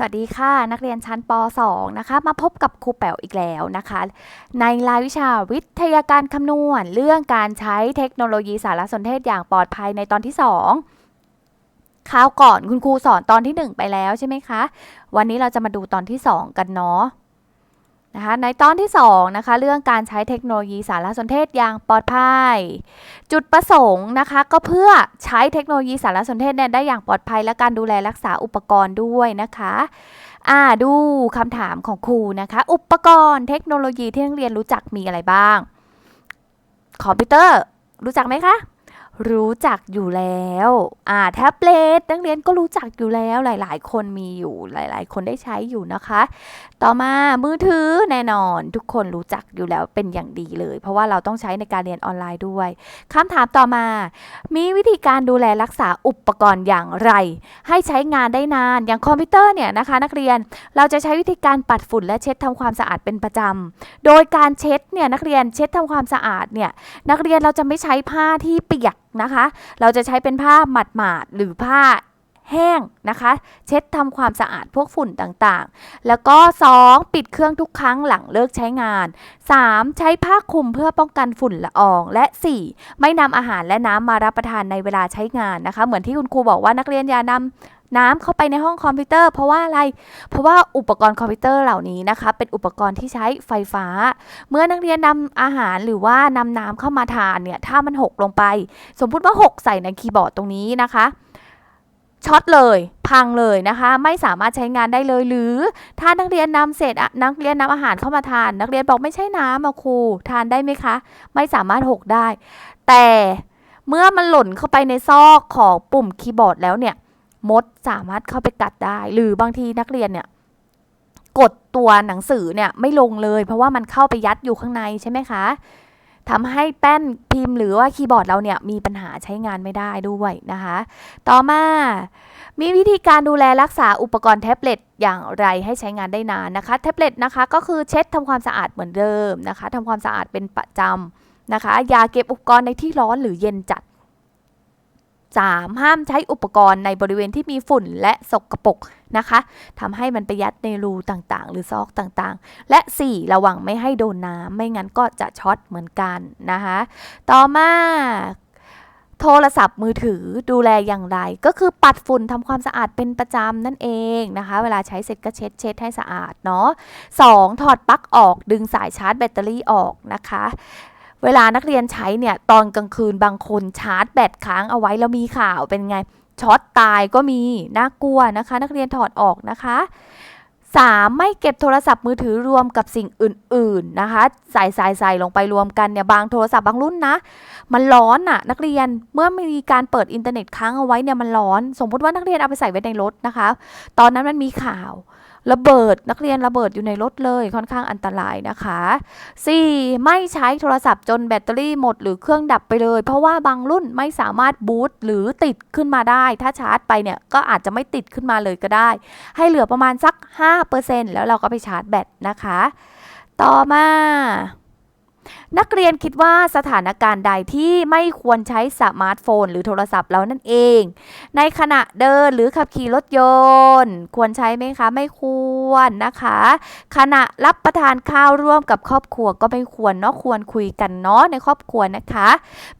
สวัสดีค่ะ นักเรียนชั้นป .2 นะคะ มาพบกับครูแป๋วอีกแล้วนะคะ ในรายวิชาวิทยาการคำนวณ เรื่องการใช้เทคโนโลยีสารสนเทศอย่างปลอดภัยในตอนที่ 2คราวก่อนคุณครูสอนตอนที่ 1 ไปแล้วใช่ไหมคะ วันนี้เราจะมาดูตอนที่ 2 กันเนาะ นะคะในตอนที่2นะคะเรื่องการใช้เทคโนโลยีสารสนเทศอย่างปลอดภัย จุดประสงค์นะคะก็เพื่อใช้เทคโนโลยีสารสนเทศเนี่ยได้อย่างปลอดภัย และการดูแลรักษาอุปกรณ์ด้วยนะคะอ่าดูคำถามของครูนะคะ อุปกรณ์เทคโนโลยีที่นักเรียนรู้จักมีอะไรบ้าง คอมพิวเตอร์รู้จักไหมคะ รู้จักอยู่แล้ว อ่าแท็บเล็ตนักเรียนก็รู้จักอยู่แล้วหลาย ๆ คนมีอยู่หลาย ๆ คนได้ใช้อยู่นะคะ ต่อมามือถือแน่นอน ทุกคนรู้จักอยู่แล้วเป็นอย่างดีเลย เพราะว่าเราต้องใช้ในการเรียนออนไลน์ด้วยคำถามต่อมา มีวิธีการดูแลรักษาอุปกรณ์อย่างไร ให้ใช้งานได้นานอย่างคอมพิวเตอร์เนี่ยนะคะ นักเรียนเราจะใช้วิธีการปัดฝุ่นและเช็ดทำความสะอาดเป็นประจำโดยการเช็ดเนี่ยนักเรียนเช็ดทำความสะอาดเนี่ยนักเรียนเราจะไม่ใช้ผ้าที่เปียกนะคะ เราจะใช้เป็นผ้าหมาดๆหรือผ้าแห้งนะคะ เช็ดทำความสะอาดพวกฝุ่นต่างๆ แล้วก็ 2 ปิดเครื่องทุกครั้งหลังเลิกใช้งาน 3. ใช้ผ้าคลุมเพื่อป้องกันฝุ่นละออง และ 4. ไม่นำอาหารและน้ำมารับประทานในเวลาใช้งานนะคะ เหมือนที่คุณครูบอกว่านักเรียนอย่านำ น้ำเข้าไปในห้องคอมพิวเตอร์ เพราะว่าอะไร เพราะว่าอุปกรณ์คอมพิวเตอร์เหล่านี้นะคะเป็นอุปกรณ์ที่ใช้ไฟฟ้า เมื่อนักเรียนนำอาหารหรือว่านำน้ำเข้ามาทานเนี่ยถ้ามันหกลงไป สมมุติว่าหกใส่ในคีย์บอร์ดตรงนี้นะคะช็อตเลยพังเลยนะคะ ไม่สามารถใช้งานได้เลย หรือถ้านักเรียนนำเศษนักเรียนนำอาหารเข้ามาทาน นักเรียนบอกไม่ใช่น้ำอะครูทานได้ไหมคะ ไม่สามารถหกได้ แต่เมื่อมันหล่นเข้าไปในซอกของปุ่มคีย์บอร์ดแล้วเนี่ย มดสามารถเข้าไปกัดได้ หรือบางทีนักเรียนเนี่ยกดตัวหนังสือเนี่ยไม่ลงเลย เพราะว่ามันเข้าไปยัดอยู่ข้างในใช่ไหมคะทำให้แป้นพิมพ์หรือว่าคีย์บอร์ดเราเนี่ยมีปัญหาใช้งานไม่ได้ด้วยนะคะ ต่อมา มีวิธีการดูแลรักษาอุปกรณ์แท็บเล็ตอย่างไรให้ใช้งานได้นานนะคะ แท็บเล็ตนะคะก็คือเช็ดทำความสะอาดเหมือนเดิมนะคะทำความสะอาดเป็นประจำนะคะ อย่าเก็บอุปกรณ์ในที่ร้อนหรือเย็นจัด 3. ห้ามใช้อุปกรณ์ในบริเวณที่มีฝุ่นและสกปรกนะคะทำให้มันไปยัดในรูต่างๆ หรือซอกต่างๆ และ 4. ระวังไม่ให้โดนน้ำไม่งั้นก็จะช็อตเหมือนกันนะคะต่อมาโทรศัพท์มือถือดูแลอย่างไร ก็คือปัดฝุ่นทำความสะอาดเป็นประจำนั่นเองนะคะ เวลาใช้เสร็จก็เช็ดเช็ดให้สะอาดเนาะ 2. ถอดปลั๊กออกดึงสายชาร์จแบตเตอรี่ออกนะคะ เวลานักเรียนใช้เนี่ยตอนกลางคืนบางคนชาร์จแบตค้างเอาไว้แล้วมีข่าวเป็นไงช็อตตายก็มีน่ากลัวนะคะ นักเรียนถอดออกนะคะ 3. ไม่เก็บโทรศัพท์มือถือรวมกับสิ่งอื่น ๆ นะคะ ใส่ใส่ใส่ลงไปรวมกันเนี่ยบางโทรศัพท์บางรุ่นนะ มันร้อนอะนักเรียนเมื่อมีการเปิดอินเทอร์เน็ตค้างเอาไว้เนี่ยมันร้อน สมมติว่านักเรียนเอาไปใส่ไว้ในรถนะคะ ตอนนั้นมันมีข่าว ระเบิดนักเรียนระเบิดอยู่ในรถเลยค่อนข้างอันตรายนะคะ 4. ไม่ใช้โทรศัพท์จนแบตเตอรี่หมดหรือเครื่องดับไปเลย เพราะว่าบางรุ่นไม่สามารถบูตหรือติดขึ้นมาได้ ถ้าชาร์จไปเนี่ยก็อาจจะไม่ติดขึ้นมาเลยก็ได้ ให้เหลือประมาณสัก 5%แล้วเราก็ไปชาร์จแบตนะคะ ต่อมานักเรียนคิดว่าสถานการณ์ใดที่ไม่ควรใช้สมาร์ทโฟน หรือโทรศัพท์เรานั่นเอง ในขณะเดินหรือขับขี่รถยนต์ ควรใช้ไหมคะ ไม่ควรนะคะ ขณะรับประทานข้าวร่วมกับครอบครัวก็ไม่ควรเนาะควรคุยกันเนาะในครอบครัวนะคะ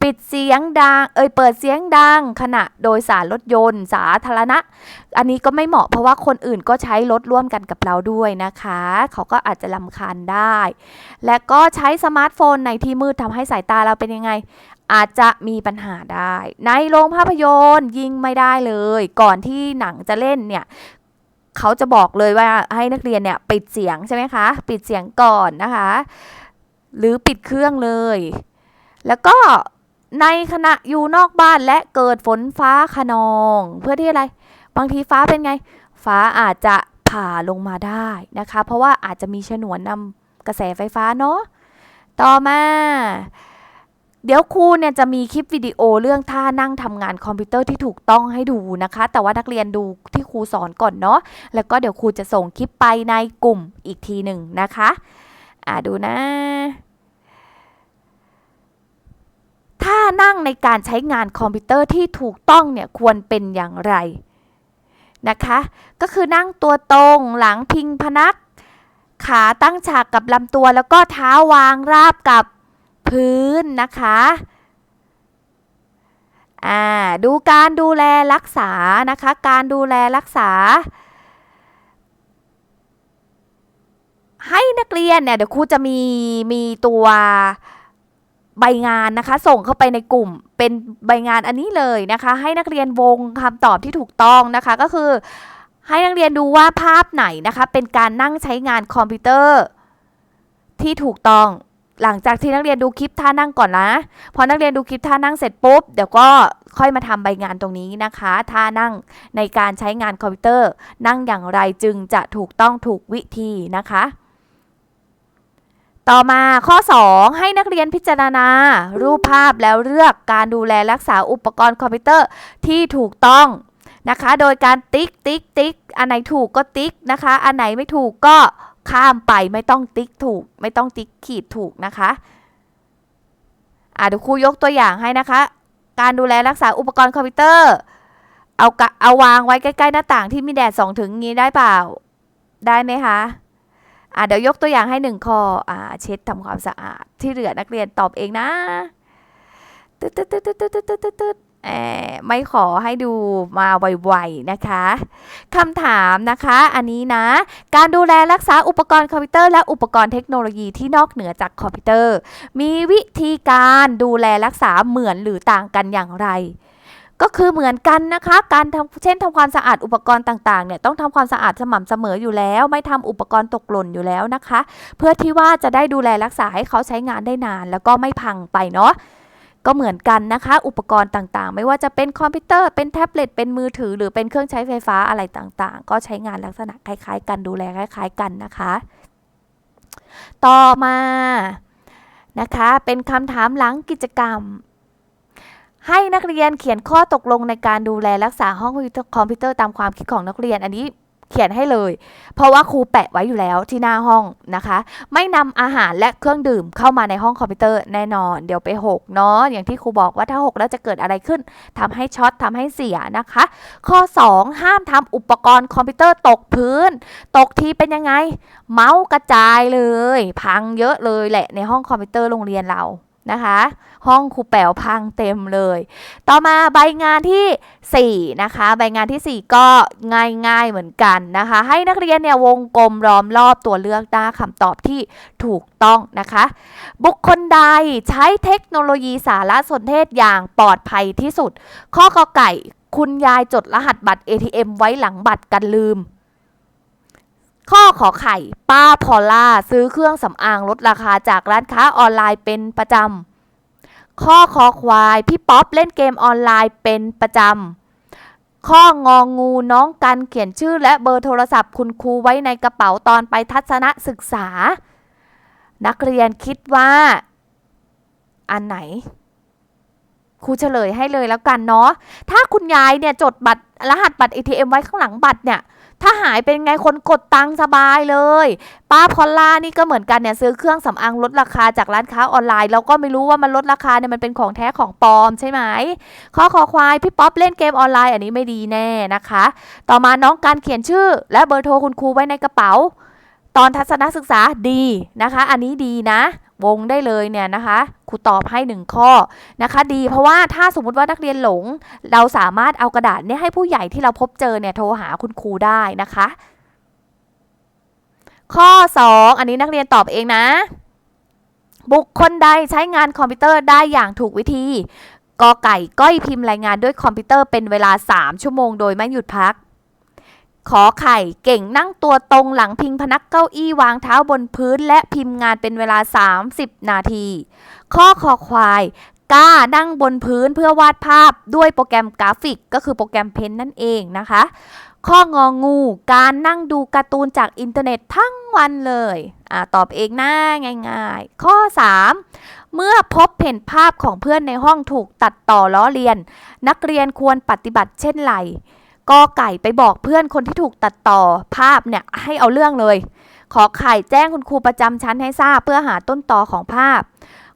ปิดเสียงดังเอ่ยเปิดเสียงดัง ขณะโดยสารรถยนต์ สาธารณะ อันนี้ก็ไม่เหมาะเพราะว่าคนอื่นก็ใช้รถร่วมกันกับเราด้วยนะคะ เขาก็อาจจะลำคาญได้ และก็ใช้สมาร์ทโฟนในที่มืดทำให้สายตาเราเป็นยังไง อาจจะมีปัญหาได้ ในโรงภาพยนตร์ยิงไม่ได้เลย ก่อนที่หนังจะเล่นเนี่ยเขาจะบอกเลยว่าให้นักเรียนเนี่ยปิดเสียงใช่ไหมคะ ปิดเสียงก่อนนะคะ หรือปิดเครื่องเลย แล้วก็ในขณะอยู่นอกบ้านและเกิดฝนฟ้าขนอง เพื่อที่อะไร บางทีฟ้าเป็นไง ฟ้าอาจจะผ่าลงมาได้นะคะ เพราะว่าอาจจะมีฉนวนนำกระแสไฟฟ้าเนาะ ต่อมา เดี๋ยวครูเนี่ยจะมีคลิปวิดีโอเรื่องท่านั่งทำงานคอมพิวเตอร์ที่ถูกต้องให้ดูนะคะ แต่ว่านักเรียนดูที่ครูสอนก่อนเนาะ แล้วก็เดี๋ยวครูจะส่งคลิปไปในกลุ่มอีกทีหนึ่งนะคะ อ่าดูนะท่านั่งในการใช้งานคอมพิวเตอร์ที่ถูกต้องเนี่ยควรเป็นอย่างไรนะคะ ก็คือนั่งตัวตรงหลังพิงพนัก ขาตั้งฉากกับลำตัวแล้วก็เท้าวางราบกับพื้นนะคะอ่าดูการดูแลรักษานะคะ การดูแลรักษา ให้นักเรียนเนี่ยเดี๋ยวครูจะมีมีตัวใบงานนะคะ ส่งเข้าไปในกลุ่มเป็นใบงานอันนี้เลยนะคะ ให้นักเรียนวงคำตอบที่ถูกต้องนะคะก็คือ ให้นักเรียนดูว่าภาพไหนนะคะ เป็นการนั่งใช้งานคอมพิวเตอร์ ที่ถูกต้อง หลังจากที่นักเรียนดูคลิปท่านั่งก่อนนะพอนักเรียนดูคลิปท่านั่งเสร็จปุ๊บเดี๋ยวก็ค่อยมาทำใบงานตรงนี้นะคะท่านั่งในการใช้งานคอมพิวเตอร์ นั่งอย่างไรจึงจะถูกต้องถูกวิธีนะคะ ต่อมาข้อ 2 ให้นักเรียนพิจารณา รูปภาพแล้วเลือกการดูแลรักษาอุปกรณ์คอมพิวเตอร์ที่ถูกต้อง นะคะ โดยการติ๊กติ๊กติ๊กอันไหนถูกก็ติ๊กนะคะ อันไหนไม่ถูกก็ข้ามไปไม่ต้องติ๊กถูก ไม่ต้องติ๊กขีดถูกนะคะอ่าเดี๋ยวครูยกตัวอย่างให้นะคะ การดูแลรักษาอุปกรณ์คอมพิวเตอร์ เอากะเอาวางไว้ใกล้ๆหน้าต่างที่มีแดดส่องถึงงี้ได้เปล่า ได้ไหมคะอ่าเดี๋ยวยกตัวอย่างให้หนึ่งข้ออ่าเช็ดทำความสะอาดที่เหลือนักเรียนตอบเองนะตึ๊ดตึ๊ดตึ๊ดตึ๊ดตึ๊ดตึ๊ดตึ๊ด ไม่ขอให้ดูมาไวๆนะคะคำถามนะคะ อันนี้นะ การดูแลรักษาอุปกรณ์คอมพิวเตอร์และอุปกรณ์เทคโนโลยีที่นอกเหนือจากคอมพิวเตอร์ มีวิธีการดูแลรักษาเหมือนหรือต่างกันอย่างไรก็คือเหมือนกันนะคะ การทำเช่นทำความสะอาดอุปกรณ์ต่างๆ เนี่ยต้องทำความสะอาดสม่ำเสมออยู่แล้ว ไม่ทำอุปกรณ์ตกหล่นอยู่แล้วนะคะ เพื่อที่ว่าจะได้ดูแลรักษาให้เขาใช้งานได้นาน แล้วก็ไม่พังไปเนาะ ก็เหมือนกันนะคะ อุปกรณ์ต่างๆ ไม่ว่าจะเป็นคอมพิวเตอร์เป็นแท็บเล็ตเป็นมือถือ หรือเป็นเครื่องใช้ไฟฟ้าอะไรต่างๆ ก็ใช้งานลักษณะคล้ายๆ กันดูแลคล้าย ๆ กันนะคะ ต่อมานะคะเป็นคำถามหลังกิจกรรมให้นักเรียนเขียนข้อตกลงในการดูแลรักษาห้องคอมพิวเตอร์ตามความคิดของนักเรียน อันนี้ เขียนให้เลย เพราะว่าครูแปะไว้อยู่แล้วที่หน้าห้องนะคะ ไม่นำอาหารและเครื่องดื่มเข้ามาในห้องคอมพิวเตอร์แน่นอน เดี๋ยวไปหกเนาะอย่างที่ครูบอกว่าถ้าหกแล้วจะเกิดอะไรขึ้นทำให้ช็อตทำให้เสียนะคะ ข้อ 2 ห้ามทำอุปกรณ์คอมพิวเตอร์ตกพื้น ตกทีเป็นยังไง เมาส์กระจายเลย พังเยอะเลยแหละในห้องคอมพิวเตอร์โรงเรียนเรา นะคะ ห้องครูแป๋วพังเต็มเลย ต่อมาใบงานที่ 4 นะคะ ใบงานทีสี่ 4 ก็ง่ายๆเหมือนกันนะคะ ให้นักเรียนเนี่ยวงกลมล้อมรอบตัวเลือกหน้าคำตอบที่ถูกต้องนะคะ บุคคลใดใช้เทคโนโลยีสารสนเทศอย่างปลอดภัยที่สุด ข้อกอไก่ คุณยายจดรหัสบัตร ATM ไว้หลังบัตรกันลืม ข้อขอไข่ ป้าพอล่าซื้อเครื่องสำอางลดราคาจากร้านค้าออนไลน์เป็นประจำ ข้อคอควาย พี่ป๊อปเล่นเกมออนไลน์เป็นประจำ ข้ององูน้องกันเขียนชื่อและเบอร์โทรศัพท์คุณครูไว้ในกระเป๋าตอนไปทัศนศึกษา นักเรียนคิดว่า อันไหนครูเฉลยให้เลยแล้วกันเนาะ ถ้าคุณยายเนี่ยจดบัตรรหัสบัตร ATM ไว้ข้างหลังบัตรเนี่ย ถ้าหายเป็นไงคนกดตังสบายเลย ป้าพอลล่านี่ก็เหมือนกันเนี่ยซื้อเครื่องสำอางลดราคาจากร้านค้าออนไลน์แล้วก็ไม่รู้ว่ามันลดราคาเนี่ยมันเป็นของแท้ของปลอมใช่ไหมข้อคอควายพี่ป๊อปเล่นเกมออนไลน์อันนี้ไม่ดีแน่นะคะ ต่อมาน้องการเขียนชื่อ และเบอร์โทรคุณครูไว้ในกระเป๋า ตอนทัศนศึกษาดีนะคะ อันนี้ดีนะวงได้เลยเนี่ยนะคะครูตอบให้หนึ่งข้อนะคะ ดีเพราะว่าถ้าสมมุติว่านักเรียนหลง เราสามารถเอากระดาษเนี่ยให้ผู้ใหญ่ที่เราพบเจอเนี่ยโทรหาคุณครูได้นะคะ ข้อ 2 อันนี้นักเรียนตอบเองนะ บุคคลใดใช้งานคอมพิวเตอร์ได้อย่างถูกวิธีกอไก่ก้อยพิมพ์รายงานด้วยคอมพิวเตอร์เป็นเวลา 3 ชั่วโมงโดยไม่หยุดพัก ขอไข่เก่งนั่งตัวตรงหลังพิงพนักเก้าอี้วางเท้าบนพื้นและพิมพ์งานเป็นเวลา 30 นาที ข้อคอควายกล้านั่งบนพื้นเพื่อวาดภาพด้วยโปรแกรมกราฟิก ก็คือโปรแกรมเพนนั่นเองนะคะ ข้ององู การนั่งดูการ์ตูนจากอินเทอร์เน็ตทั้งวันเลยอ่าตอบเองหน้าง่าย ๆ ข้อ 3 เมื่อพบเห็นภาพของเพื่อนในห้องถูกตัดต่อล้อเลียน นักเรียนควรปฏิบัติเช่นไร กอไก่ไปบอกเพื่อนคนที่ถูกตัดต่อภาพเนี่ยให้เอาเรื่องเลย ขอไข่แจ้งคุณครูประจำชั้นให้ทราบเพื่อหาต้นต่อของภาพ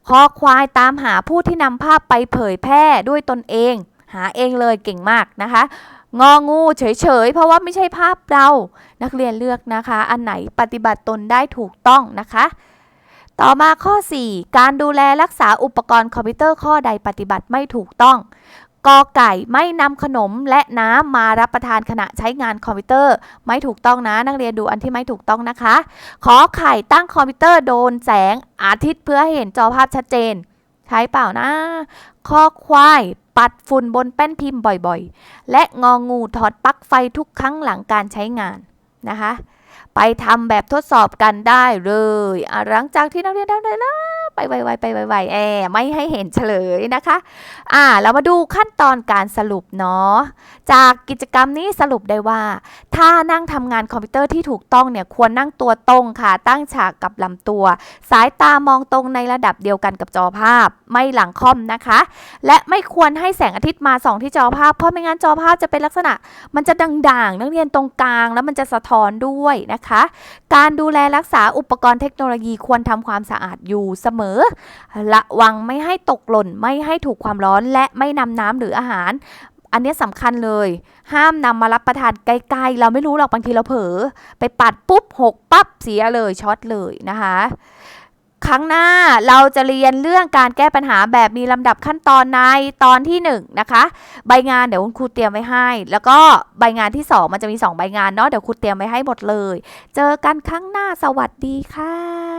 คอควายตามหาผู้ที่นำภาพไปเผยแพร่ด้วยตนเอง หาเองเลยเก่งมากนะคะงองูเฉยๆ เพราะว่าไม่ใช่ภาพเรา นักเรียนเลือกนะคะ อันไหนปฏิบัติตนได้ถูกต้องนะคะ ต่อมาข้อ 4 การดูแลรักษาอุปกรณ์คอมพิวเตอร์ข้อใดปฏิบัติไม่ถูกต้อง กอไก่ไม่นำขนมและน้ำมารับประทานขณะใช้งานคอมพิวเตอร์ ไม่ถูกต้องนะ นักเรียนดูอันที่ไม่ถูกต้องนะคะ ขอไข่ตั้งคอมพิวเตอร์โดนแสงอาทิตย์เพื่อให้เห็นจอภาพชัดเจน ใช้เปล่านะคอควายปัดฝุ่นบนแป้นพิมพ์บ่อยๆ และงองูถอดปลั๊กไฟทุกครั้งหลังการใช้งานนะคะ ไปทำแบบทดสอบกันได้เลยอะหลังจากที่นักเรียนทำได้แล้ว ไปไวๆไปไวๆแอไม่ให้เห็นเฉลยนะคะอ่าเรามาดูขั้นตอนการสรุปเนาะจากกิจกรรมนี้สรุปได้ว่า ถ้านั่งทำงานคอมพิวเตอร์ที่ถูกต้องเนี่ยควรนั่งตัวตรงค่ะตั้งฉากกับลำตัว สายตามองตรงในระดับเดียวกันกับจอภาพ ไม่หลังคอมนะคะ และไม่ควรให้แสงอาทิตย์มาส่องที่จอภาพ เพราะไม่งั้นจอภาพจะเป็นลักษณะ มันจะด่างๆ นักเรียนตรงกลางแล้วมันจะสะท้อนด้วยนะคะ การดูแลรักษาอุปกรณ์เทคโนโลยีควรทำความสะอาดอยู่เสมอระวังไม่ให้ตกหล่น ไม่ให้ถูกความร้อนและไม่นำน้ำหรืออาหาร อันนี้สำคัญเลย ห้ามนำมารับประทานไกลๆ เราไม่รู้หรอกบางทีเราเผลอไปปัดปุ๊บหกปั๊บเสียเลยช็อตเลยนะคะครั้งหน้าเราจะเรียนเรื่องการแก้ปัญหาแบบมีลำดับขั้นตอนในตอนที่ 1นงนะคะ ใบงานเดี๋ยวคุณครูเตรียมไว้ให้ แล้วก็ใบงานที่ 2 มันจะมี 2 ใบงานเนาะเดี๋ยวครูเตรียมไว้ให้หมดเลย เจอกันครั้งหน้าสวัสดีค่ะ